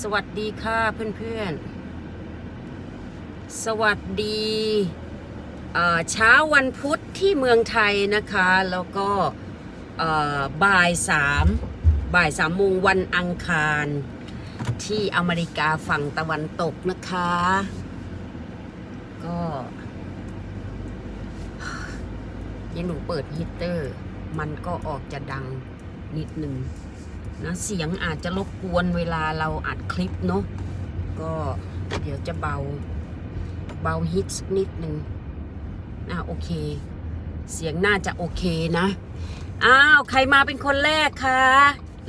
สวัสดีค่ะเพื่อนๆ สวัสดีเช้าวันพุธที่เมืองไทยนะคะ แล้วก็บ่ายสามบ่ายสามโมงวันอังคาร ที่อเมริกาฝั่งตะวันตกนะคะ ก็ยังหนูเปิดฮีตเตอร์ มันก็ออกจะดังนิดนึง นะเสียงอาจจะรบกวนเวลาเราอัดคลิปเนาะก็เดี๋ยวจะเบาเบาฮิตสักนิดหนึ่งอะโอเค เสียงน่าจะโอเคนะ อ้าว ใครมาเป็นคนแรกคะ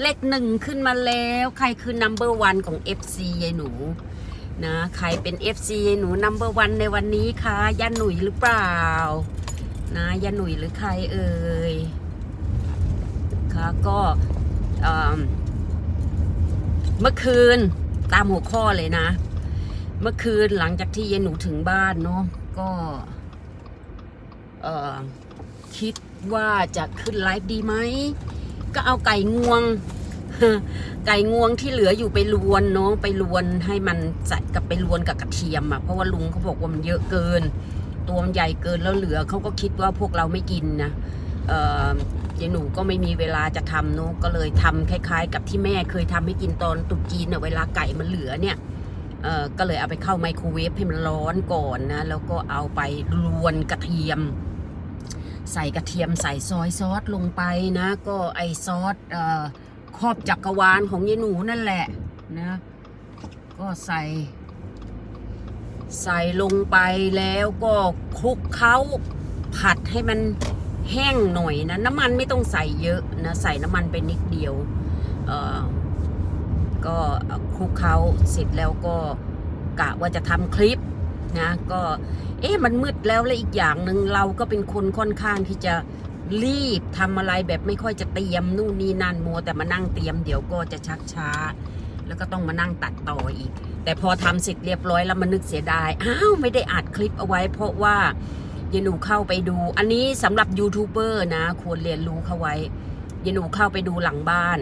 เลขหนึ่งขึ้นมาแล้ว ใครคือ number one ของ FC ยายหนูนะใครเป็น FC ยายหนู number one ในวันนี้คะย่าหนุ่ยหรือเปล่า นะย่าหนุ่ยหรือใครเอ่ยคะก็ เมื่อคืนตามหัวข้อเลยนะ เมื่อคืนหลังจากที่เยนหนูถึงบ้านเนาะก็คิดว่าจะขึ้นไลฟ์ดีไหม ก็เอาไก่งวง ไก่งวงที่เหลืออยู่ไปลวนเนาะไปลวนให้มันใส่กับไปลวนกับกระเทียมอะ่ะเพราะว่าลุงเขาบอกว่ามันเยอะเกิน ตัวมันใหญ่เกินแล้วเหลือเขาก็คิดว่าพวกเราไม่กินนะเออ ยายหนูก็ไม่มีเวลาจะทำเนอะก็เลยทำคล้าย ๆ กับที่แม่เคยทำให้กินตอนตรุษจีนเน่ะเวลาไก่มันเหลือเนี่ยเอ่อก็เลยเอาไปเข้าไมโครเวฟให้มันร้อนก่อนนะ แล้วก็เอาไปรวนกระเทียม ใส่กระเทียมใส่ซอยซอสลงไปนะ ก็ไอซอสเอ่อครอบจักรวาลของยายหนูนั่นแหละนะก็ใส่ ใส่ลงไปแล้วก็คลุกเคล้าผัดให้มัน แห้งหน่อยนะ น้ำมันไม่ต้องใส่เยอะนะใส่น้ำมันไปนิดเดียวเออก็คลุกเคล้าเสร็จแล้วก็กะว่าจะทำคลิปนะก็เอ๊ะมันมืดแล้วและอีกอย่างหนึ่งเราก็เป็นคนค่อนข้างที่จะรีบทำอะไรแบบไม่ค่อยจะเตรียมนู่นนี่นั่นมัวแต่มานั่งเตรียมเดี๋ยวก็จะชักช้า แล้วก็ต้องมานั่งตัดต่ออีก แต่พอทำเสร็จเรียบร้อยแล้วมันนึกเสียดายอ้าวไม่ได้อัดคลิปเอาไว้ เพราะว่า ยายหนูเข้าไปดู อันนี้สำหรับยูทูบเบอร์นะ ควรเรียนรู้เข้าไว้ยายหนูเข้าไปดูหลังบ้าน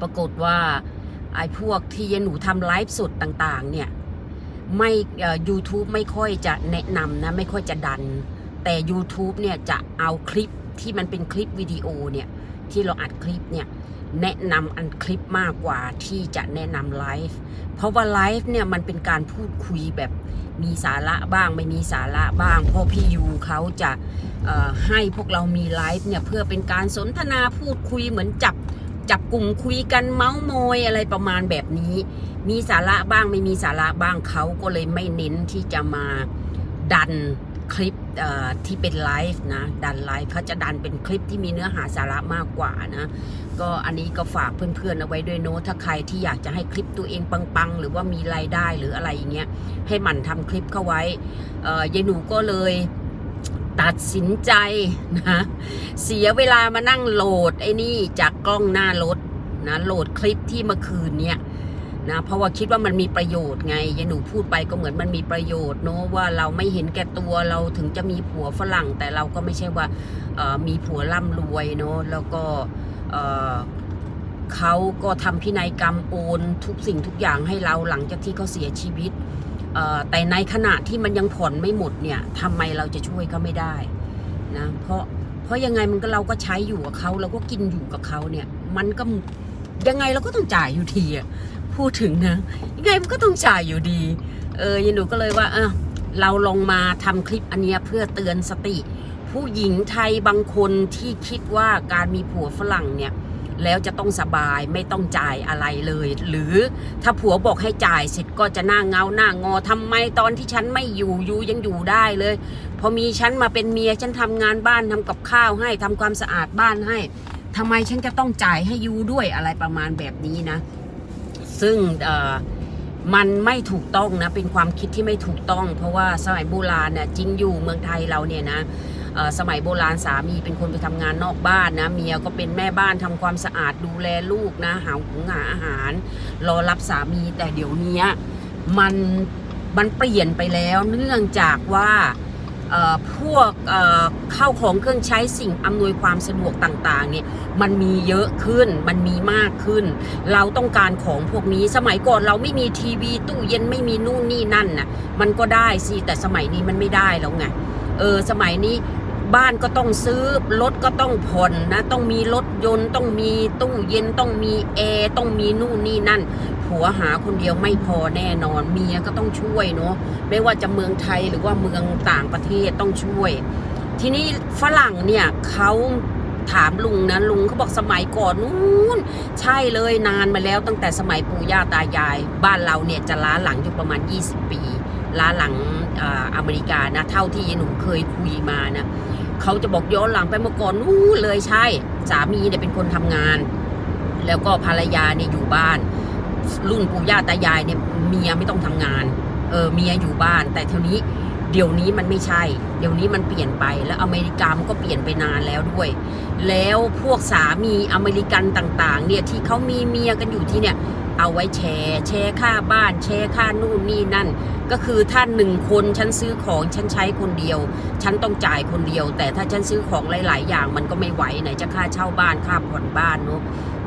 ปรากฏว่าไอ้พวกที่ยายหนูทำไลฟ์สดต่าง ๆ เนี่ย ไม่เอ่อ YouTube ไม่ค่อยจะแนะนำนะ ไม่ค่อยจะดัน แต่ YouTube เนี่ยจะเอาคลิปที่มันเป็นคลิปวิดีโอเนี่ย ที่เราอัดคลิปเนี่ย แนะนำอันคลิปมากกว่าที่จะแนะนำไลฟ์เพราะว่าไลฟ์เนี่ยมันเป็นการพูดคุยแบบมีสาระบ้างไม่มีสาระบ้างเพราะพี่ยูเขาจะให้พวกเรามีไลฟ์เนี่ยเพื่อเป็นการสนทนาพูดคุยเหมือนจับจับกลุ่มคุยกันเมาส์มอยอะไรประมาณแบบนี้ มีสาระบ้างไม่มีสาระบ้างเขาก็เลยไม่เน้นที่จะมาดันคลิป ที่เป็นไลฟ์นะ ดันไลฟ์เขาจะดันเป็นคลิปที่มีเนื้อหาสาระมากกว่านะ ก็อันนี้ก็ฝากเพื่อนๆเอาไว้ด้วยเนอะถ้าใครที่อยากจะให้คลิปตัวเองปังๆ หรือว่ามีรายได้หรืออะไรอย่างเงี้ยให้หมั่นทำคลิปเข้าไว้ยายหนูก็เลยตัดสินใจนะเสียเวลามานั่งโหลดไอ้นี่จากกล้องหน้ารถนะโหลดคลิปที่เมื่อคืนเนี่ย นะเพราะว่าคิดว่ามันมีประโยชน์ไงยายหนูพูดไปก็เหมือนมันมีประโยชน์เนอะว่าเราไม่เห็นแก่ตัวเราถึงจะมีผัวฝรั่ง แต่เราก็ไม่ใช่ว่ามีผัวร่ำรวยเนอะแล้วก็เขาก็ทำพินัยกรรมโอนทุกสิ่งทุกอย่างให้เราหลังจากที่เขาเสียชีวิตแต่ในขณะที่มันยังผ่อนไม่หมดเนี่ยทำไมเราจะช่วยเขาไม่ได้นะเพราะเพราะยังไงมันก็เราก็ใช้อยู่กับเขาเราก็กินอยู่กับเขาเนี่ยมันก็ยังไงเราก็ต้องจ่ายอยู่ทีอะ พูดถึงนะยังไงมันก็ต้องจ่ายอยู่ดี เออยันหนูก็เลยว่า เออเราลองมาทำคลิปอันเนี้ยเพื่อเตือนสติ ผู้หญิงไทยบางคนที่คิดว่าการมีผัวฝรั่งเนี่ยแล้วจะต้องสบายไม่ต้องจ่ายอะไรเลย หรือถ้าผัวบอกให้จ่ายเสร็จก็จะหน้าเงาหน้างอทำไมตอนที่ฉันไม่อยู่ยูยังอยู่ได้เลย พอมีฉันมาเป็นเมียฉันทำงานบ้านทำกับข้าวให้ทำความสะอาดบ้านให้ทำไมฉันจะต้องจ่ายให้ยูด้วยอะไรประมาณแบบนี้นะ ซึ่งมันไม่ถูกต้องนะ เป็นความคิดที่ไม่ถูกต้อง เพราะว่าสมัยโบราณเนี่ยจริงอยู่เมืองไทยเราเนี่ยนะสมัยโบราณสามีเป็นคนไปทำงานนอกบ้านนะเมียก็เป็นแม่บ้านทำความสะอาดดูแลลูกนะหาหุงหาอาหาร รอรับสามีแต่เดี๋ยวนี้มันมันเปลี่ยนไปแล้วเนื่องจากว่า พวกเข้าวของเครื่องใช้สิ่งอำนวยความสะดวกต่างๆเนี่ยมันมีเยอะขึ้นมันมีมากขึ้น เราต้องการของพวกนี้สมัยก่อนเราไม่มีทีวีตู้เย็นไม่มีนู่นนี่นั่นน่ะมันก็ได้สิแต่สมัยนี้มันไม่ได้แล้วไงเออสมัยนี้ บ้านก็ต้องซื้อรถก็ต้องผ่อนนะ ต้องมีรถยนต์ต้องมีตู้เย็นต้องมีแอร์ต้องมีนู่นนี่นั่น ผัวหาคนเดียวไม่พอแน่นอนเมียก็ต้องช่วยเนาะไม่ว่าจะเมืองไทยหรือว่าเมืองต่างประเทศต้องช่วย ทีนี้ฝรั่งเนี่ยเขาถามลุงนะลุงเขาบอกสมัยก่อนนู้นใช่เลยนานมาแล้วตั้งแต่สมัยปู่ย่าตายาย บ้านเราเนี่ยจะล้าหลังอยู่ประมาณ 20 ปีล้าหลังอ่าอเมริกานะ เท่าที่ยายหนูเคยคุยมานะ เขาจะบอกย้อนหลังไปเมื่อก่อนนู้เลยใช่ สามีเนี่ยเป็นคนทำงาน แล้วก็ภรรยาเนี่ยอยู่บ้าน รุ่นปู่ย่าตายายเนี่ยเมียไม่ต้องทำงาน เออเมียอยู่บ้าน แต่เท่านี้เดี๋ยวนี้มันไม่ใช่ เดี๋ยวนี้มันเปลี่ยนไปแล้วอเมริกามันก็เปลี่ยนไปนานแล้วด้วย แล้วพวกสามีอเมริกันต่าง ๆ เนี่ยที่เขามีเมียกันอยู่ที่เนี่ย เอาไว้แชร์แชร์ค่าบ้านแชร์ค่านู่นนี่นั่น ก็คือถ้าหนึ่งคนฉันซื้อของฉันใช้คนเดียว ฉันต้องจ่ายคนเดียว แต่ถ้าฉันซื้อของหลาย ๆ อย่างมันก็ไม่ไหวไหนจะค่าเช่าบ้านค่าผ่อนบ้านเนาะ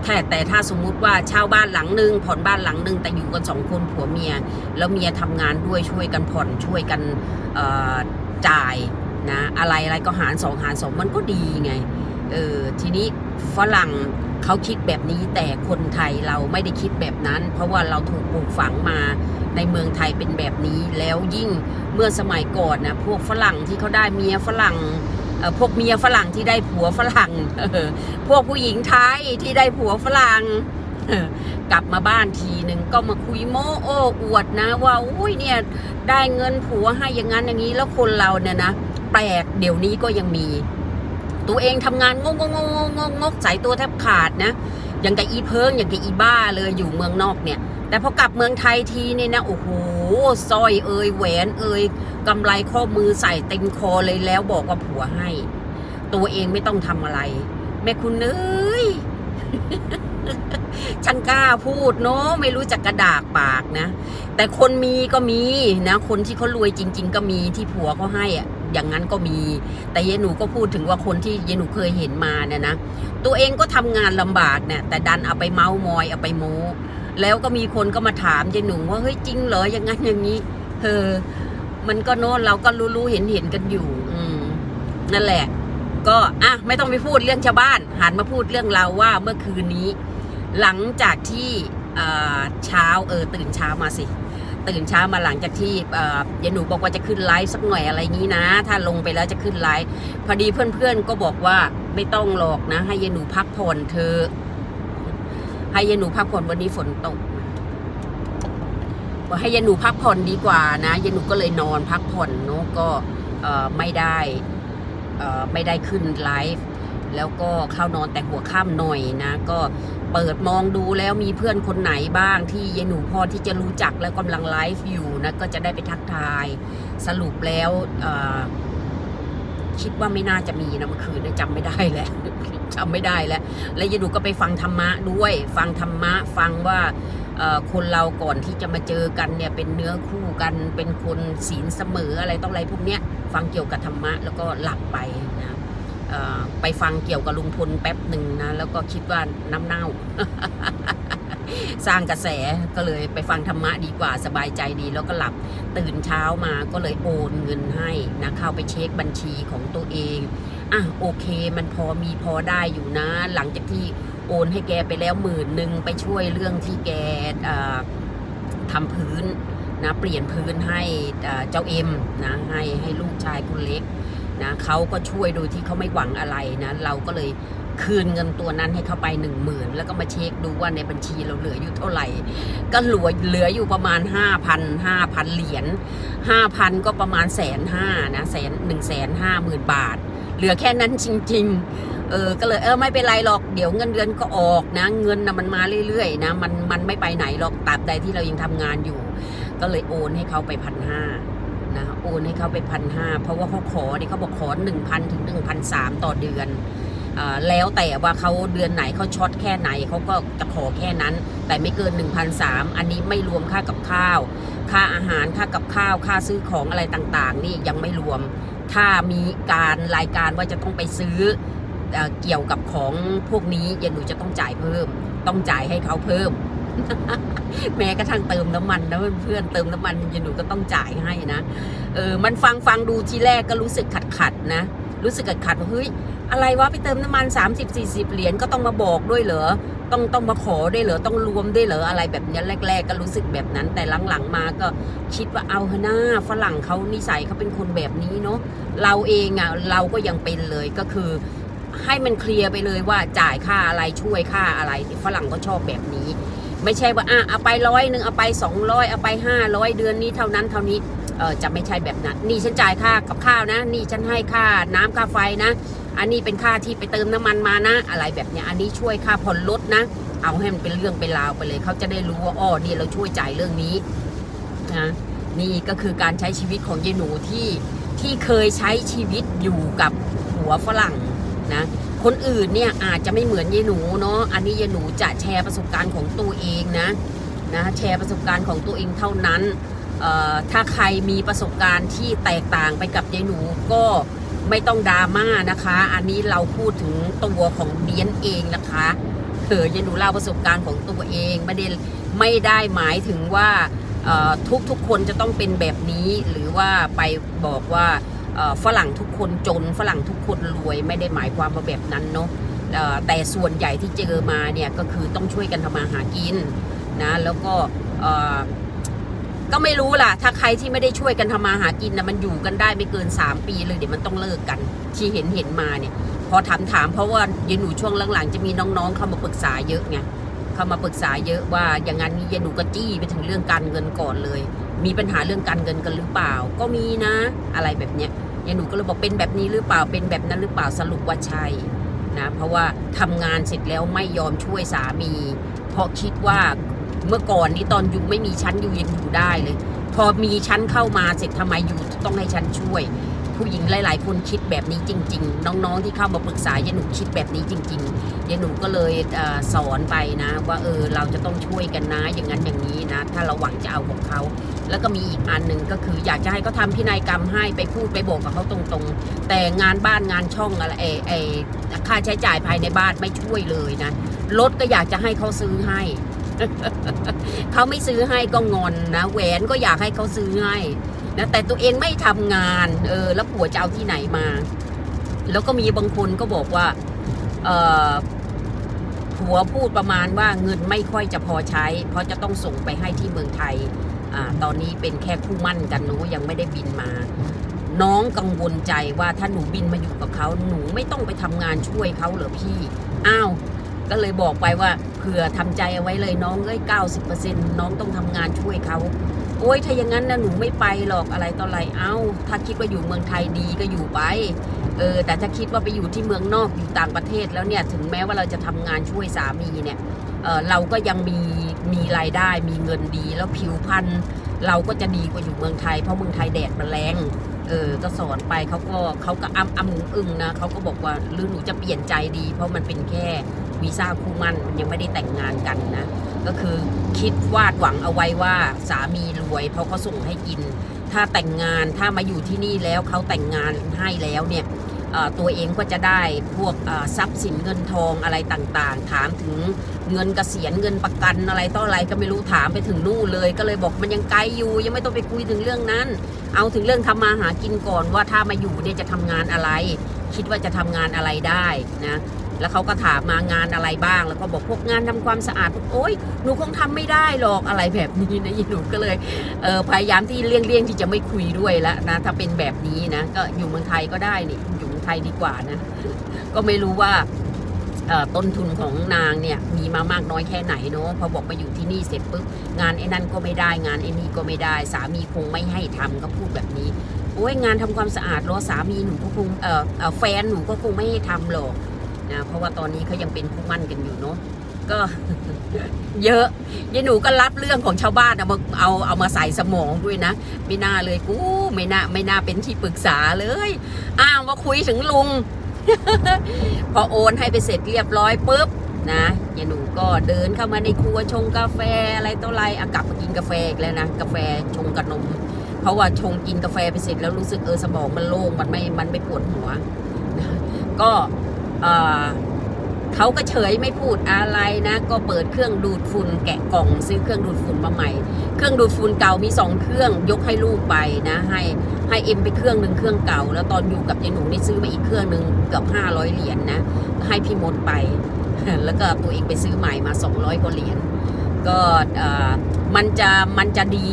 แต่แต่ถ้าสมมุติว่าเช่าบ้านหลังหนึ่งผ่อนบ้านหลังหนึ่งแต่อยู่กันสองคนผัวเมีย แล้วเมียทำงานด้วยช่วยกันผ่อนช่วยกันจ่ายนะอะไรอะไรก็หารสองหารสองมันก็ดีไง เออทีนี้ฝรั่งเขาคิดแบบนี้แต่คนไทยเราไม่ได้คิดแบบนั้น เพราะว่าเราถูกปลูกฝังมาในเมืองไทยเป็นแบบนี้แล้วยิ่งเมื่อสมัยก่อนนะพวกฝรั่งที่เขาได้เมียฝรั่งออพวกเมียฝรั่งที่ได้ผัวฝรั่งออพวกผู้หญิงไทยที่ได้ผัวฝรั่งกลับมาบ้านทีหนึ่งก็มาคุยโม้โอ้อวดนะ ว่าอุ้ยเนี่ยได้เงินผัวให้อย่างนั้นอย่างนี้แล้วคนเราเนี่ยนะแปลกเดี๋ยวนี้ก็ยังมี ตัวเองทำงานงงงงงงงงกใจตัวแทบขาดนะอย่างกับอีเพิงอย่างกับอีบ้าเลยอยู่เมืองนอกเนี่ย แต่พอกลับเมืองไทยทีนี่นะโอ้โหสร้อยเอ่ยแหวนเอ่ยกำไรข้อมือใส่เต็มคอเลยแล้วบอกว่าผัวให้ ตัวเองไม่ต้องทำอะไร แม่คุณเอ้ยช่างกล้าพูดเนาะไม่รู้จักกระดากปากนะ แต่คนมีก็มีนะ คนที่เขารวยจริง ๆ ก็มีที่ผัวเขาให้อะ อย่างนั้นก็มี แต่เยหนูก็พูดถึงว่าคนที่เยหนูเคยเห็นมาเนี่ยนะ ตัวเองก็ทำงานลำบากเนี่ยแต่ดันเอาไปเมามอยเอาไปโม้ แล้วก็มีคนก็มาถามเยหนูว่าเฮ้ยจริงเหรออย่างนั้นอย่างนี้เออมันก็โน้นเราก็รู้ๆเห็นเห็นกันอยู่ อืมนั่นแหละ ก็อะไม่ต้องไปพูดเรื่องชาวบ้านหันมาพูดเรื่องเราว่าเมื่อคืนนี้ หลังจากที่เช้าเออตื่นเช้ามาสิ ตื่นเช้ามาหลังจากที่เยหนูบอกว่าจะขึ้นไลฟ์สักหน่อยอะไรงี้นะ ถ้าลงไปแล้วจะขึ้นไลฟ์พอดีเพื่อนๆก็บอกว่าไม่ต้องหรอกนะ ให้ยายหนูพักผ่อนเธอะให้ยายหนูพักผ่อนวันนี้ฝนตกบอกให้ยายหนูพักผ่อนดีกว่านะยายหนูก็เลยนอนพักผ่อนเนาะก็ไม่ได้ไม่ได้ขึ้นไลฟ์แล้วก็เข้านอนแต่หัวค่ำหน่อยนะ ก็ เปิดมองดูแล้วมีเพื่อนคนไหนบ้างที่ยายหนูพอที่จะรู้จักแล้วกำลังไลฟ์อยู่นะก็จะได้ไปทักทายสรุปแล้วคิดว่าไม่น่าจะมีนะเมื่อคืนจำไม่ได้แล้วจำไม่ได้แล้ว แล้วยายหนูก็ไปฟังธรรมะด้วย ฟังธรรมะฟังว่าคนเราก่อนที่จะมาเจอกันเนี่ยเป็นเนื้อคู่กันเป็นคนศีลเสมออะไรต้องอะไรพวกเนี้ยฟังเกี่ยวกับธรรมะแล้วก็หลับไปนะ ไปฟังเกี่ยวกับลุงพลแป๊บหนึ่งนะ แล้วก็คิดว่าน้ำเน่า สร้างกระแสก็เลยไปฟังธรรมะดีกว่าสบายใจดีแล้วก็หลับตื่นเช้ามาก็เลยโอนเงินให้นะเข้าไปเช็คบัญชีของตัวเองอะโอเคมันพอมีพอได้อยู่นะ หลังจากที่โอนให้แกไปแล้วหมื่นหนึ่งไปช่วยเรื่องที่แกทำพื้นนะเปลี่ยนพื้นให้เจ้าเอ็มนะให้ให้ลูกชายคนเล็ก นะเขาก็ช่วยโดยที่เขาไม่หวังอะไรนะเราก็เลยคืนเงินตัวนั้นให้เขาไปหนึ่งหมื่นแล้วก็มาเช็คดูว่าในบัญชีเราเหลืออยู่เท่าไหร่ ก็เหลือเหลืออยู่ประมาณห้าพันห้าพันเหรียญห้าพันก็ประมาณแสนห้านะแสนหนึ่งแสนห้าหมื่นบาท เหลือแค่นั้นจริง ๆ เออก็เลยเออไม่เป็นไรหรอกเดี๋ยวเงินเดือนก็ออกนะ เงินนะมันมาเรื่อยๆนะมันมันไม่ไปไหนหรอกตราบใดที่เรายังทำงานอยู่ ก็เลยโอนให้เขาไปพันห้า นะโอนให้เขาไปพันห้าเพราะว่าเขาขอเนี่ยเขาบอกขอหนึ่งพันถึงหนึ่งพันสามต่อเดือนอแล้วแต่ว่าเขาเดือนไหนเขาช็อตแค่ไหนเขาก็จะขอแค่นั้น แต่ไม่เกิน1 0 0 3อันนี้ไม่รวมค่ากับข้าว ค่าอาหารค่ากับข้าว ค่าซื้อของอะไรต่างๆ นี่ยังไม่รวม ถ้ามีการรายการว่าจะต้องไปซื้อเอเกี่ยวกับของพวกนี้ยายหนูจะต้องจ่ายเพิ่ม ต้องจ่ายให้เขาเพิ่ม แม้กระทั่งเติมน้ำมันนะเพื่อนๆเติมน้ำมันยายหนูก็ต้องจ่ายให้นะเออมันฟังฟังดูทีแรกก็รู้สึกขัดขัดนะ รู้สึกขัดขัดว่าเฮ้ยอะไรวะไปเติมน้ำมัน 30-40 เหรียญก็ต้องมาบอกด้วยเหรอต้องต้องมาขอได้วยเหรอต้องรวมได้วยเหรออะไรแบบนี้แรก ๆ ก็รู้สึกแบบนั้น แต่หลังๆมาก็คิดว่าเอาเถอะหน้าฝรั่งเขานิสัยเขาเป็นคนแบบนี้เนาะเราเองอะเราก็ยังเป็นเลยก็คือ ให้มันเคลียร์ไปเลยว่าจ่ายค่าอะไรช่วยค่าอะไรฝรั่งก็ชอบแบบนี้ ไม่ใช่ว่าอะเอาไปร้อยหนึ่งเอาไปสองร้อยเอาไปห้าร้อยเดือนนี้เท่านั้นเท่านี้เออจะไม่ใช่แบบนั้น นี่ฉันจ่ายค่ากับข้าวนะ นี่ฉันให้ค่าน้ำค่าไฟนะ อันนี้เป็นค่าที่ไปเติมน้ำมันมานะ อะไรแบบเนี้ยอันนี้ช่วยค่าผ่อนรถนะ เอาให้มันเป็นเรื่องเป็นราวไปเลย เขาจะได้รู้ว่าอ้อนี่เราช่วยจ่ายเรื่องนี้นะนี่ก็คือการใช้ชีวิตของยายหนูที่ที่เคยใช้ชีวิตอยู่กับหัวฝรั่งนะ คนอื่นเนี่ยอาจจะไม่เหมือนยายหนูเนาะอันนี้ยายหนูจะแชร์ประสบการณ์ของตัวเองนะนะแชร์ประสบการณ์ของตัวเองเท่านั้นถ้าใครมีประสบการณ์ที่แตกต่างไปกับยายหนูก็ไม่ต้องดราม่านะคะ อันนี้เราพูดถึงตัวของเดียนเองนะคะเออยายหนูเล่าประสบการณ์ของตัวเองไม่ได้ไม่ได้หมายถึงว่าทุกทุกคนจะต้องเป็นแบบนี้หรือว่าไปบอกว่า ฝรั่งทุกคนจนฝรั่งทุกคนรวยไม่ได้หมายความว่าแบบนั้นเนาะแต่ส่วนใหญ่ที่เจอมาเนี่ยก็คือต้องช่วยกันทำมาหากินนะแล้วก็ก็ไม่รู้ล่ะ ถ้าใครที่ไม่ได้ช่วยกันทำมาหากินนะมันอยู่กันได้ไม่เกิน 3 ปีเลยเดี๋ยวมันต้องเลิกกัน ที่เห็นเห็นมาเนี่ย พอถามถามเพราะว่าเยนหนูช่วงหลังๆจะมีน้องๆเข้ามาปรึกษาเยอะไงเข้ามาปรึกษาเยอะว่าอย่างนั้นเยนหนูก็จี้ไปถึงเรื่องการเงินก่อนเลย มีปัญหาเรื่องการเงินกันหรือเปล่า ก็มีนะ อะไรแบบเนี้ย ยายหนูก็เลยบอกเป็นแบบนี้หรือเปล่าเป็นแบบนั้นหรือเปล่าสรุปว่าใช่นะเพราะว่าทำงานเสร็จแล้วไม่ยอมช่วยสามี เพราะคิดว่าเมื่อก่อนนี้ตอนอยู่ไม่มีชั้นอยู่ยังอยู่ได้เลย พอมีชั้นเข้ามาเสร็จทำไมอยู่ต้องให้ชั้นช่วย ผู้หญิงหลาย ๆ คนคิดแบบนี้จริง ๆ น้อง ๆ ที่เข้ามาปรึกษายายหนูคิดแบบนี้จริงๆยายหนูก็เลยอสอนไปนะ ว่าเออเราจะต้องช่วยกันนะอย่างนั้นอย่างนี้นะ ถ้าเราหวังจะเอาของเขาแล้วก็มีอีกอันหนึ่งก็คืออยากจะให้เขาทำพินัยกรรมให้ไปพูดไปบอกกับเขาตรงๆ แต่งานบ้านงานช่องอะไรไอไอค่าใช้จ่ายภายในบ้านไม่ช่วยเลยนะรถก็อยากจะให้เขาซื้อให้เขาไม่ซื้อให้ก็งอนนะแหวนก็อยากให้เขาซื้อให้ นะแต่ตัวเองไม่ทำงานเออแล้วผัวจะเอาที่ไหนมา แล้วก็มีบางคนก็บอกว่าเออผัวพูดประมาณว่าเงินไม่ค่อยจะพอใช้ เพราะจะต้องส่งไปให้ที่เมืองไทยอ่าตอนนี้เป็นแค่คู่มั่นกันเนอะยังไม่ได้บินมา น้องกังวลใจว่าถ้าหนูบินมาอยู่กับเขาหนูไม่ต้องไปทำงานช่วยเขาเหรอพี่อ้าวก็เลยบอกไปว่าเผื่อทำใจเอาไว้เลยน้องเอ้ยเก้าสิบเปอร์เซ็นต์น้องต้องทำงานช่วยเขา โอ้ยถ้าอย่างนั้นนะหนูไม่ไปหรอกอะไรต่ออะไรเอ้า ถ้าคิดว่าอยู่เมืองไทยดีก็อยู่ไปเออแต่ถ้าคิดว่าไปอยู่ที่เมืองนอกอยู่ต่างประเทศแล้วเนี่ยถึงแม้ว่าเราจะทำงานช่วยสามีเนี่ยเออเราก็ยังมีมีรายได้มีเงินดีแล้วผิวพรรณเราก็จะดีกว่าอยู่เมืองไทยเพราะเมืองไทยแดดมันแรงเออก็สอนไปเขาก็เขาก็อ้ำอ้ำอึ้งนะเขาก็บอกว่าหรือหนูจะเปลี่ยนใจดี เพราะมันเป็นแค่ วีซ่าคู่มั่นมันยังไม่ได้แต่งงานกันนะ ก็คือคิดวาดหวังเอาไว้ว่าสามีรวย เพราะเขาส่งให้กิน ถ้าแต่งงานถ้ามาอยู่ที่นี่แล้วเขาแต่งงานให้แล้วเนี่ยตัวเองก็จะได้พวกทรัพย์สินเงินทองอะไรต่างๆ ถามถึงเงินเกษียณเงินประกันอะไรต่ออะไรก็ไม่รู้ถามไปถึงนู่นเลย ก็เลยบอกมันยังไกลอยู่ยังไม่ต้องไปคุยถึงเรื่องนั้น เอาถึงเรื่องทำมาหากินก่อนว่าถ้ามาอยู่เนี่ยจะทำงานอะไร คิดว่าจะทำงานอะไรได้นะ แล้วเขาก็ถามมางานอะไรบ้าง แล้วก็บอกพวกงานทำความสะอาดโอ๊ยหนูคงทำไม่ได้หรอกอะไรแบบนี้นะยีหนูก็เลยเออพยายามที่เลี่ยงเลี่ยงๆที่จะไม่คุยด้วยแล้วนะถ้าเป็นแบบนี้นะก็อยู่เมืองไทยก็ได้นี่อยู่เมืองไทยดีกว่านะก็ไม่รู้ว่าต้นทุนของนางเนี่ยมีมามากน้อยแค่ไหนเนาะพอบอกมาอยู่ที่นี่เสร็จปุ๊บงานไอ้นั่นก็ไม่ได้งานไอ้นี่ก็ไม่ได้ สามีคงไม่ให้ทำก็พูดแบบนี้โอ้ยงานทำความสะอาดรอสามีหนูก็คงเออแฟนหนูก็คงไม่ให้ทำหรอก นะเพราะว่าตอนนี้เขายังเป็นคู่มั่นกันอยู่เนาะก็เยอะยายหนูก็รับเรื่องของชาวบ้านเอามาเอาเอามาใส่สมองด้วยนะ ไม่น่าเลยกูไม่น่าไม่น่าเป็นที่ปรึกษาเลย อ้าวมาคุยถึงลุง พอโอนให้ไปเสร็จเรียบร้อยปุ๊บนะยายหนูก็เดินเข้ามาในครัวชงกาแฟอะไรต่ออะไรอะกลับมากินกาแฟอีกแล้วนะกาแฟชงกับนม เพราะว่าชงกินกาแฟไปเสร็จแล้วรู้สึกเออสมองมันโล่งมันไม่มันไม่ปวดหัวนะก็ เขาก็เฉยไม่พูดอะไรนะ ก็เปิดเครื่องดูดฝุ่นแกะกล่องซื้อเครื่องดูดฝุ่นมาใหม่ เครื่องดูดฝุ่นเก่ามีสองเครื่องยกให้ลูกไปนะ ให้ให้เอ็มไปเครื่องหนึ่งเครื่องเก่า แล้วตอนอยู่กับยายหนูนี่ซื้อมาอีกเครื่องหนึ่งเกือบห้าร้อยเหรียญนนะให้พี่มดไป แล้วก็ตัวเองไปซื้อใหม่มา200กว่าเหรียญก็มันจะมันจะดี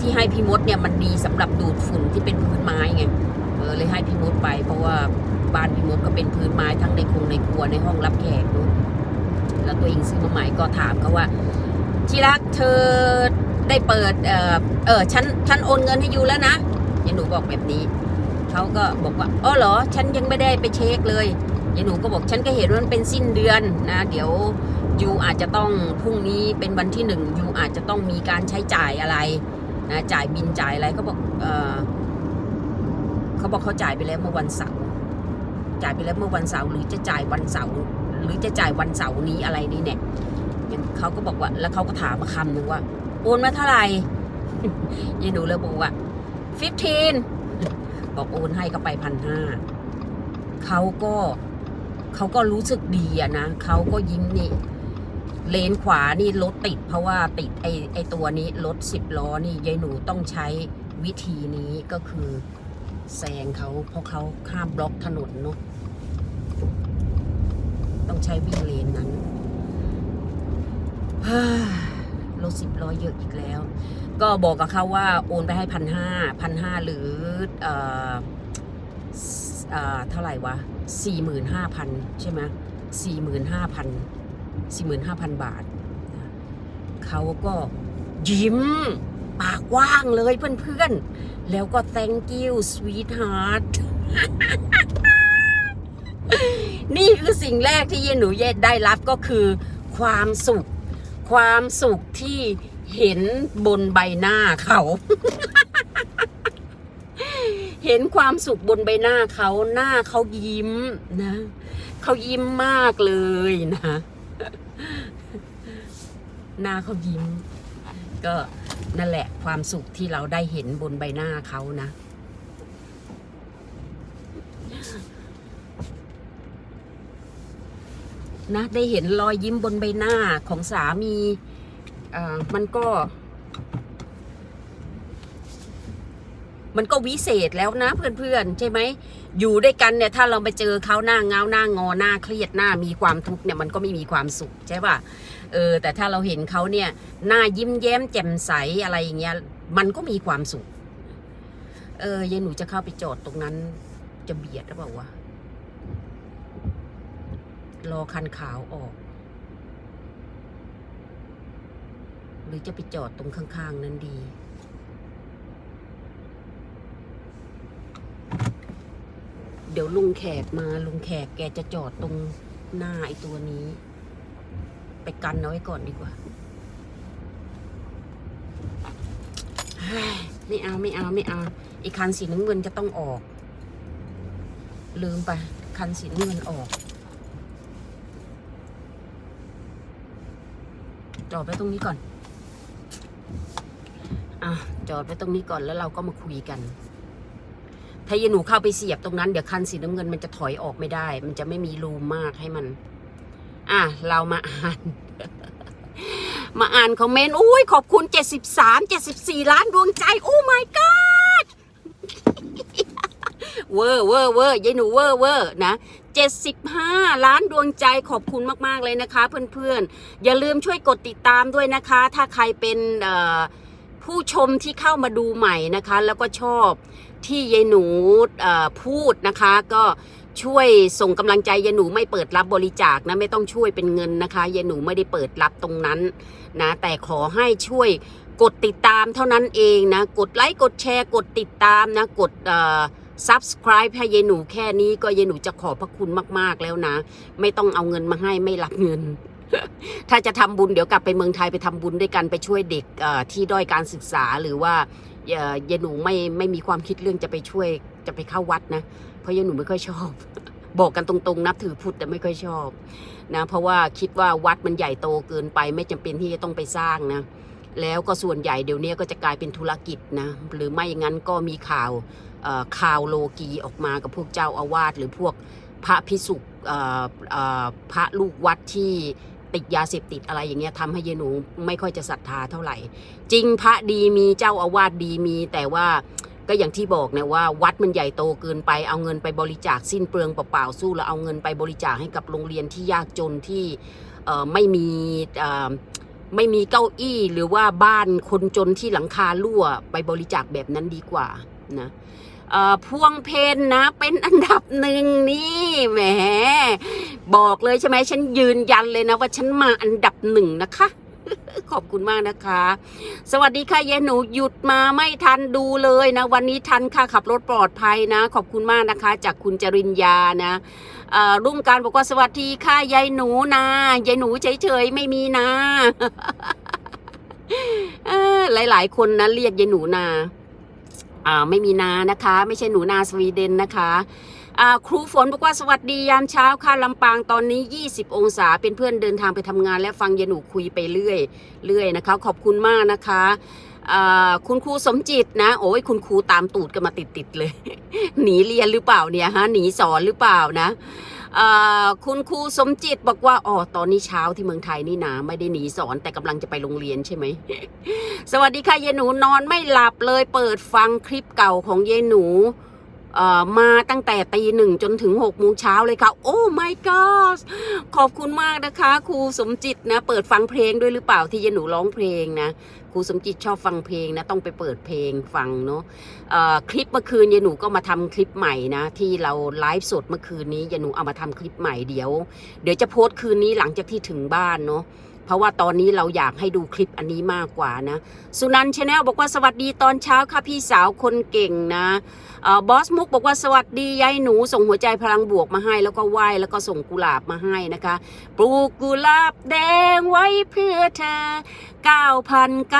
ที่ให้พี่มดเนี่ยมันดีสำหรับดูดฝุ่นที่เป็นพื้นไม้ไงเออเลยให้พี่มดไปเพราะว่า บ้านพี่มดก็เป็นพื้นไม้ทั้งในคงในครัวในห้องรับแขกเนอะแล้วตัวเองซื้อมาใหม่ก็ถามเขาว่าที่รักเธอได้เปิดเออเออฉันฉันโอนเงินให้ยูแล้วนะยายหนูบอกแบบนี้เขาก็บอกว่าอ๋อเหรอ ฉันยังไม่ได้ไปเช็คเลยยายหนูก็บอกฉันก็เห็นว่ามันเป็นสิ้นเดือนนะ เดี๋ยวยูอาจจะต้องพรุ่งนี้เป็นวันที่หนึ่งยูอาจจะต้องมีการใช้จ่ายอะไรนะจ่ายบินจ่ายอะไรเขาบอกเออเขาบอกเขาจ่ายไปแล้วเมื่อวันเสาร์ จ่ายไปแล้วเมื่อวันเสาร์หรือจะจ่ายวันเสาร์หรือจะจ่ายวันเสาร์นี้อะไรนี่เนี่ยเขาก็บอกว่า แล้วเขาก็ถามมาคำหนึ่งว่าโอนมาเท่าไหร่ยายหนูเลยบอกว่า15บอกโอนให้เขาไปพันห้าเขาก็เขาก็รู้สึกดีอะนะเขาก็ยิ้มนี่เลนขวานี่รถติด เพราะว่าติดไอไอตัวนี้รถสิบล้อนี่ยายหนูต้องใช้วิธีนี้ก็คือแซงเขาเพราะเขาข้ามบล็อกถนนเนาะ ต้องใช้วิ่งเลนนั้นรถสิบล้อเยอะอีกแล้ว ก็บอกกับเขาว่าโอนไปให้พันห้าพันห้าหรือเอ่อเอ่อเท่าไหร่วะสี่หมื่นห้าพันใช่ไหมสี่หมื่นห้าพันสี่หมื่นห้าพันบาท เขาก็ยิ้ม ปากว้างเลยเพื่อนๆ แล้วก็ thank you sweetheart นี่คือสิ่งแรกที่เยนหนูเยได้รับก็คือ ความสุข ความสุขที่เห็นบนใบหน้าเขา เห็นความสุขบนใบหน้าเขาหน้าเขายิ้มนะเขายิ้มมากเลยนะหน้าเขายิ้ม ก็นั่นแหละความสุขที่เราได้เห็นบนใบหน้าเขานะ นะได้เห็นรอยยิ้มบนใบหน้าของสามีมันก็ มันก็วิเศษแล้วนะเพื่อนๆ ใช่ไหม อยู่ด้วยกันเนี่ย ถ้าเราไปเจอเขาหน้าเงาหน้างอหน้าเครียดหน้ามีความทุกข์เนี่ยมันก็ไม่มีความสุขใช่ป่ะเออแต่ถ้าเราเห็นเขาเนี่ย หน้ายิ้มแย้มแจ่มใสอะไรอย่างเงี้ยมันก็มีความสุข เออยายหนูจะเข้าไปจอดตรงนั้น จะเบียดหรือเปล่าวะ รอคันขาวออก หรือจะไปจอดตรงข้างๆ นั้นดี เดี๋ยวลุงแขกมาลุงแขกแกจะจอดตรงหน้าไอตัวนี้ ไปกันเอาไว้ก่อนดีกว่าไม่เอาไม่เอาไม่เอาไอคันสีน้ำเงินจะต้องออก ลืมไปคันสีน้ำเงินออก จอดไว้ตรงนี้ก่อน อะ จอดไว้ตรงนี้ก่อนแล้วเราก็มาคุยกัน ถ้ายายหนูเข้าไปเสียบตรงนั้นเดี๋ยวคันสีน้ำเงินมันจะถอยออกไม่ได้ มันจะไม่มีรูมากให้มัน อะ เรามาอ่าน มาอ่านคอมเมนต์ อุ้ยขอบคุณ 73 74 ล้านดวงใจ โอ้ my god เวอร์เวอร์เวอร์ยายหนูเวอร์เวอร์นะ75 ล้านดวงใจขอบคุณมาก ๆ เลยนะคะ เพื่อนๆ อย่าลืมช่วยกดติดตามด้วยนะคะ ถ้าใครเป็นผู้ชมที่เข้ามาดูใหม่นะคะ แล้วก็ชอบที่ยายหนูพูดนะคะ ก็ช่วยส่งกำลังใจยายหนูไม่เปิดรับบริจาคนะไม่ต้องช่วยเป็นเงินนะคะยายหนูไม่ได้เปิดรับตรงนั้นนะแต่ขอให้ช่วยกดติดตามเท่านั้นเองนะ กดไลค์กดแชร์กดติดตามนะกดเอ่อ subscribe ให้ยายหนูแค่นี้ก็ยายหนูจะขอบพระคุณมาก ๆแล้วนะ ไม่ต้องเอาเงินมาให้ไม่รับเงิน ถ้าจะทำบุญเดี๋ยวกลับไปเมืองไทยไปทำบุญด้วยกันไปช่วยเด็กที่ด้อยการศึกษาหรือว่าเยายหนูไม่ไม่มีความคิดเรื่องจะไปช่วยจะไปเข้าวัดนะ เพราะยายหนูไม่ค่อยชอบ บอกกันตรงๆ นับถือพุทธแต่ไม่ค่อยชอบนะเพราะว่าคิดว่าวัดมันใหญ่โตเกินไปไม่จำเป็นที่จะต้องไปสร้างนะแล้วก็ส่วนใหญ่เดี๋ยวนี้ก็จะกลายเป็นธุรกิจนะหรือไม่อย่างนั้นก็มีข่าว ข่าวโลกีออกมากับพวกเจ้าอาวาสหรือพวกพระพิสุพระลูกวัดที่ติดยาเสพติดอะไรอย่างเงี้ยทำให้ยายนูไม่ค่อยจะศรัทธาเท่าไหร่ จริงพระดีมีเจ้าอาวาสดีมี แต่ว่าก็อย่างที่บอกนะว่าวัดมันใหญ่โตเกินไปเอาเงินไปบริจาคสิ้นเปลืองเปล่าๆสู้แล้วเอาเงินไปบริจาคให้กับโรงเรียนที่ยากจนที่ไม่มีไม่มีเก้าอี้หรือว่าบ้านคนจนที่หลังคารั่วไปบริจาคแบบนั้นดีกว่า นะพวงเพนนะ เป็นอันดับหนึ่งนี่แหมบอกเลยใช่ไหมฉันยืนยันเลยนะ ว่าฉันมาอันดับหนึ่งนะคะขอบคุณมากนะคะ สวัสดีค่ะเยายหนูหยุดมาไม่ทันดูเลยนะ วันนี้ทันค่ะขับรถปลอดภัยนะ ขอบคุณมากนะคะ จากคุณจริญญานะรุ่งการบอกว่าสวัสดีค่ะยายหนูนะยายหนูเฉยๆไม่มีนะหลายๆคนนะเรียกยายหนูนา อ่าไม่มีนานะคะ ไม่ใช่หนูนาสวีเดนนะคะอ่าครูฝนบอกว่าสวัสดียามเช้าค่ะลำปางตอนนี้ 20 องศาเป็นเพื่อนเดินทางไปทำงานและฟังยายหนูคุยไปเรื่อยเรื่อยนะคะ ขอบคุณมากนะคะอ่าคุณครูสมจิตนะ โอ้ยคุณครูตามตูดกันมาติดๆเลย หนีเรียนหรือเปล่าเนี่ยฮะหนีสอนหรือเปล่านะ คุณครูสมจิตบอกว่าอ๋อตอนนี้เช้าที่เมืองไทยนี่นะไม่ได้หนีสอนแต่กำลังจะไปโรงเรียนใช่ไหม สวัสดีค่ะเยายหนูนอนไม่หลับเลยเปิดฟังคลิปเก่าของเยายหนู มาตั้งแต่ตีหนึ่งจนถึงหกโมงเช้าเลยค่ะ โอ้ my god ขอบคุณมากนะคะครูสมจิตนะ เปิดฟังเพลงด้วยหรือเปล่าที่ยายหนูร้องเพลงนะครูสมจิตชอบฟังเพลงนะ ต้องไปเปิดเพลงฟังเนาะคลิปเมื่อคืนยายหนูก็มาทำคลิปใหม่นะ ที่เราไลฟ์สดเมื่อคืนนี้ยายหนูเอามาทำคลิปใหม่เดี๋ยว เดี๋ยวจะโพสต์คืนนี้หลังจากที่ถึงบ้านเนาะ เพราะว่าตอนนี้เราอยากให้ดูคลิปอันนี้มากกว่านะ สุนันชาแนลบอกว่าสวัสดีตอนเช้าค่ะพี่สาวคนเก่งนะออบอสมุกบอกว่าสวัสดียายหนูส่งหัวใจพลังบวกมาให้แล้วก็ไหว้แล้วก็ส่งกุหลาบมาให้นะคะ ปลูกกุหลาบแดงไว้เพื่อเธอ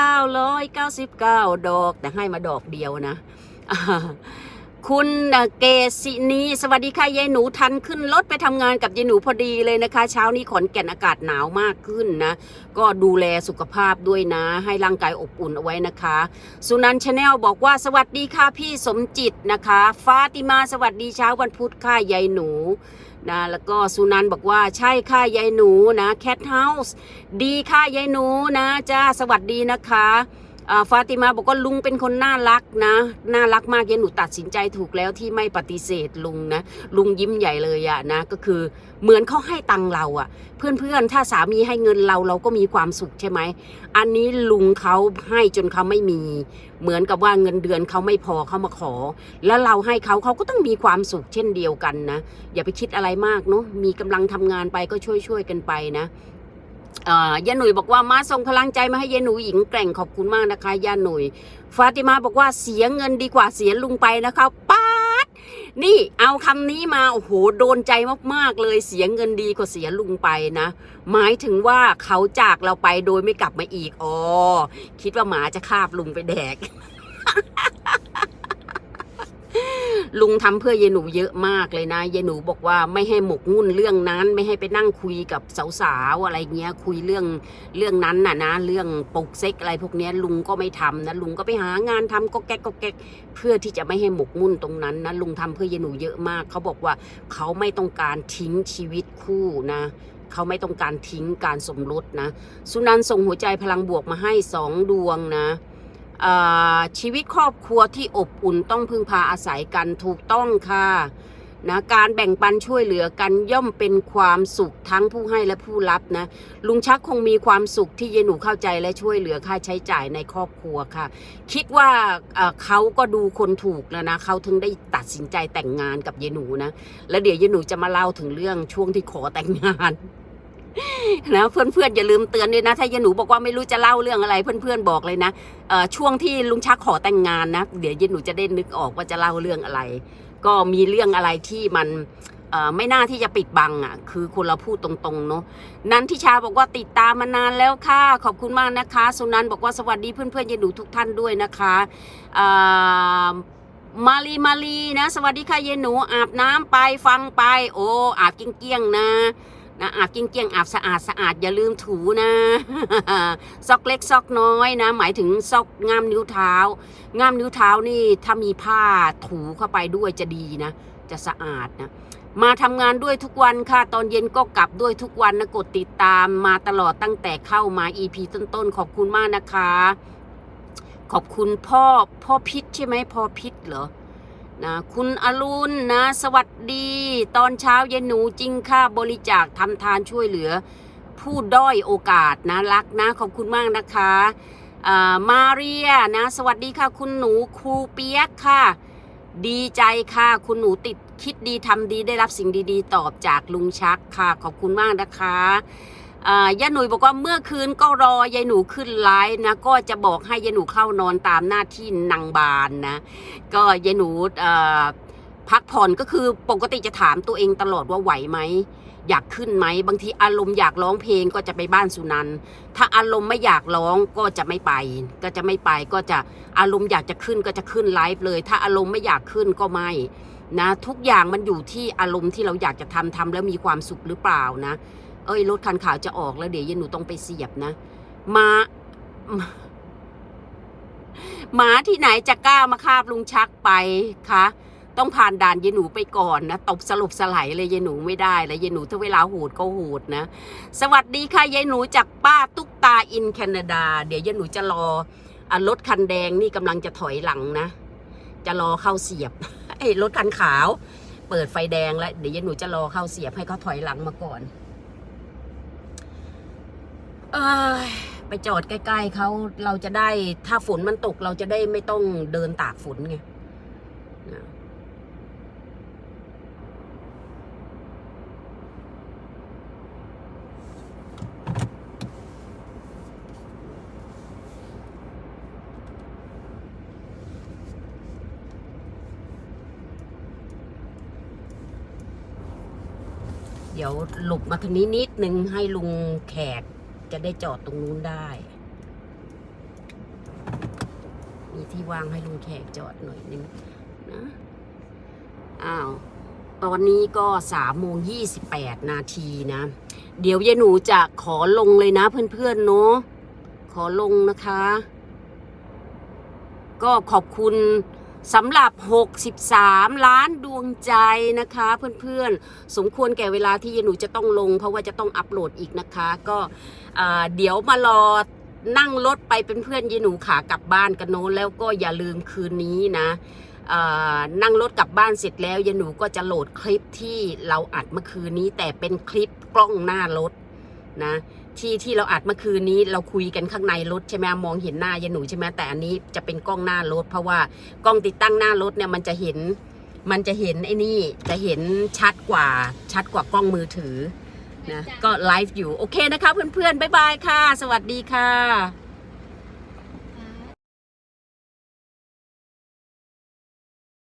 9,999 ดอก แต่ให้มาดอกเดียวนะ คุณเกศินีสวัสดีค่ะยายหนูทันขึ้นรถไปทำงานกับยายหนูพอดีเลยนะคะ เช้านี้ขอนแก่นอากาศหนาวมากขึ้นนะ ก็ดูแลสุขภาพด้วยนะ ให้ร่างกายอบอุ่นเอาไว้นะคะ สุนันชาแนลบอกว่าสวัสดีค่ะพี่สมจิตนะคะ ฟาติมาสวัสดีเช้าวันพุธค่ะยายหนูนะแล้วก็สุนันบอกว่าใช่ค่ะยายหนูนะแคทเฮาส์ดีค่ะยายหนูนะจ้าสวัสดีนะคะ ฟาติมาบอกว่าลุงเป็นคนน่ารักนะ น่ารักมากยายหนูตัดสินใจถูกแล้วที่ไม่ปฏิเสธลุงนะ ลุงยิ้มใหญ่เลยอะนะ ก็คือเหมือนเขาให้ตังเราอะเพื่อนๆ ถ้าสามีให้เงินเราเราก็มีความสุขใช่ไหม อันนี้ลุงเขาให้จนเขาไม่มี เหมือนกับว่าเงินเดือนเขาไม่พอเขามาขอ แล้วเราให้เขาเขาก็ต้องมีความสุขเช่นเดียวกันนะ อย่าไปคิดอะไรมากเนาะมีกำลังทำงานไปก็ช่วยๆกันไปนะ ยาหนุ่ยบอกว่ามาส่งพลังใจมาให้ยาหนูหญิงแกร่งขอบคุณมากนะคะยาหนุ่ยฟาติมาบอกว่าเสียเงินดีกว่าเสียลุงไปนะคะป้าดนี่เอาคำนี้มาโอ้โหโดนใจมากๆเลยเสียเงินดีกว่าเสียลุงไปนะ หมายถึงว่าเขาจากเราไปโดยไม่กลับมาอีกอ๋อคิดว่าหมาจะคาบลุงไปแดก ลุงทำเพื่อยายหนูเยอะมากเลยนะยายหนูบอกว่าไม่ให้หมกมุ่นเรื่องนั้น ไม่ให้ไปนั่งคุยกับสาวๆอะไรเงี้ย คุยเรื่องเรื่องนั้นน่ะนะ เรื่องปกเซ็กอะไรพวกเนี้ยลุงก็ไม่ทำนะลุงก็ไปหางานทำก็แก๊กก็แก๊กเพื่อที่จะไม่ให้หมกมุ่นตรงนั้นนะลุงทำเพื่อยายหนูเยอะมาก เขาบอกว่าเขาไม่ต้องการทิ้งชีวิตคู่นะเขาไม่ต้องการทิ้งการสมรสนะ สุนันท์ส่งหัวใจพลังบวกมาให้สองดวงนะ ชีวิตครอบครัวที่อบอุ่นต้องพึ่งพาอาศัยกันถูกต้องค่ะนะการแบ่งปันช่วยเหลือกันย่อมเป็นความสุขทั้งผู้ให้และผู้รับนะ ลุงชักคงมีความสุขที่เยหนูเข้าใจและช่วยเหลือค่าใช้จ่ายในครอบครัวค่ะ คิดว่าเขาก็ดูคนถูกแล้วนะเขาถึงได้ตัดสินใจแต่งงานกับเยหนูนะ แล้วเดี๋ยวยายหนูจะมาเล่าถึงเรื่องช่วงที่ขอแต่งงาน นะเพื่อนๆอย่าลืมเตือนด้วยนะถ้ายายหนูบอกว่าไม่รู้จะเล่าเรื่องอะไร เพื่อนๆบอกเลยนะช่วงที่ลุงชักขอแต่งงานนะเดี๋ยวยายหนูจะได้นึกออกว่าจะเล่าเรื่องอะไร ก็มีเรื่องอะไรที่มันไม่น่าที่จะปิดบังอะ คือคนเราพูดตรงๆเนาะนันทิชาบอกว่าติดตามมานานแล้วค่ะ ขอบคุณมากนะคะ สุนันบอกว่าสวัสดีเพื่อนๆยายหนูทุกท่านด้วยนะคะมาลีมาลีนะ สวัสดีค่ะเยนหนูอาบน้ำไปฟังไป โอ้อาบเกี้ยงๆนะ นะอาบเกี้ยงๆอาบสะอาดสะอาดอย่าลืมถูนะ ซอกเล็กซอกน้อยนะ หมายถึงซอกง่ามนิ้วเท้าง่ามนิ้วเท้านี่ถ้ามีผ้าถูเข้าไปด้วยจะดีนะ จะสะอาดนะมาทำงานด้วยทุกวันค่ะ ตอนเย็นก็กลับด้วยทุกวันนะกดติดตามมาตลอดตั้งแต่เข้ามา EP ต้นๆ ขอบคุณมากนะคะ ขอบคุณพ่อพ่อพิษใช่ไหมพ่อพิษเหรอ นะคุณอรุณนะ สวัสดี ตอนเช้าเย็นหนูจริงค่ะบริจาคทำทานช่วยเหลือ ผู้ด้อยโอกาสนะรักนะ ขอบคุณมากนะคะมาเรียนะ สวัสดีค่ะ คุณหนูครูเปียกค่ะ ดีใจค่ะ คุณหนูติดคิดดีทำดีได้รับสิ่งดีๆ ตอบจากลุงชักค่ะ ขอบคุณมากนะคะ อ่ายหนุ่ยบอกว่าเมื่อคืนก็รอยายหนูขึ้นไลฟ์นะ ก็จะบอกให้ยายหนูเข้านอนตามหน้าที่นางบานนะ ก็ยายหนูพักผ่อนก็คือปกติจะถามตัวเองตลอดว่าไหวไหมอยากขึ้นไหมบางทีอารมณ์อยากร้องเพลงก็จะไปบ้านสุนันถ้าอารมณ์ไม่อยากร้องก็จะไม่ไป ก็จะไม่ไปก็จะอารมณ์อยากจะขึ้นก็จะขึ้นไลฟ์เลย ถ้าอารมณ์ไม่อยากขึ้นก็ไม่นะ ทุกอย่างมันอยู่ที่อารมณ์ที่เราอยากจะทำทำแล้วมีความสุขหรือเปล่านะ เอ้ยรถคันขาวจะออกแล้วเดี๋ยวยายหนูต้องไปเสียบนะมาหมาที่ไหนจะกล้ามาคาบลุงชักไปคะต้องผ่านด่านยายหนูไปก่อนนะตบสลบสลายเลยยายหนูไม่ได้แล้วยายหนูถ้าเวลาโหดก็โหดนะ สวัสดีค่ะยายหนูจากป้าตุ๊กตาอินแคนาดา เดี๋ยวยายหนูจะรออรถคันแดงนี่กำลังจะถอยหลังนะ จะรอเข้าเสียบไอ้รถคันขาว เปิดไฟแดงแล้วเดี๋ยวยายหนูจะรอเข้าเสียบให้เขาถอยหลังมาก่อน เอยไปจอดใกล้ๆเขาเราจะได้ถ้าฝนมันตกเราจะได้ไม่ต้องเดินตากฝนไงเดี๋ยวหลบมาทางนี้นิดนึงให้ลุงแขก จะได้จอดตรงนู้นได้ มีที่วางให้ลุงแขกจอดหน่อยนึงนะอ้าวตอนนี้ก็สามโมงยี่สิบแปดนาทีนะ เดี๋ยวยายหนูจะขอลงเลยนะเพื่อนๆเนาะขอลงนะคะ ก็ขอบคุณ สำหรับ 63 ล้านดวงใจนะคะ เพื่อนๆ สมควรแก่เวลาที่ยายหนูจะต้องลง เพราะว่าจะต้องอัปโหลดอีกนะคะ ก็เดี๋ยวมารอนั่งรถไปเป็นเพื่อนยายหนูขากลับบ้านกันโน้นแล้วก็อย่าลืมคืนนี้นะนั่งรถกลับบ้านเสร็จแล้วยายหนูก็จะโหลดคลิปที่เราอัดเมื่อคืนนี้แต่เป็นคลิปกล้องหน้ารถนะ ที่ที่เราอัดเมื่อคืนนี้เราคุยกันข้างในรถใช่ไหมมองเห็นหน้ายายหนูใช่ไหมแต่อันนี้จะเป็นกล้องหน้ารถ เพราะว่ากล้องติดตั้งหน้ารถเนี่ยมันจะเห็น มันจะเห็นไอ้นี่จะเห็นชัดกว่าชัดกว่ากล้องมือถือนะก็ไลฟ์อยู่โอเคนะคะเพื่อนๆบ๊ายบายค่ะ สวัสดีค่ะ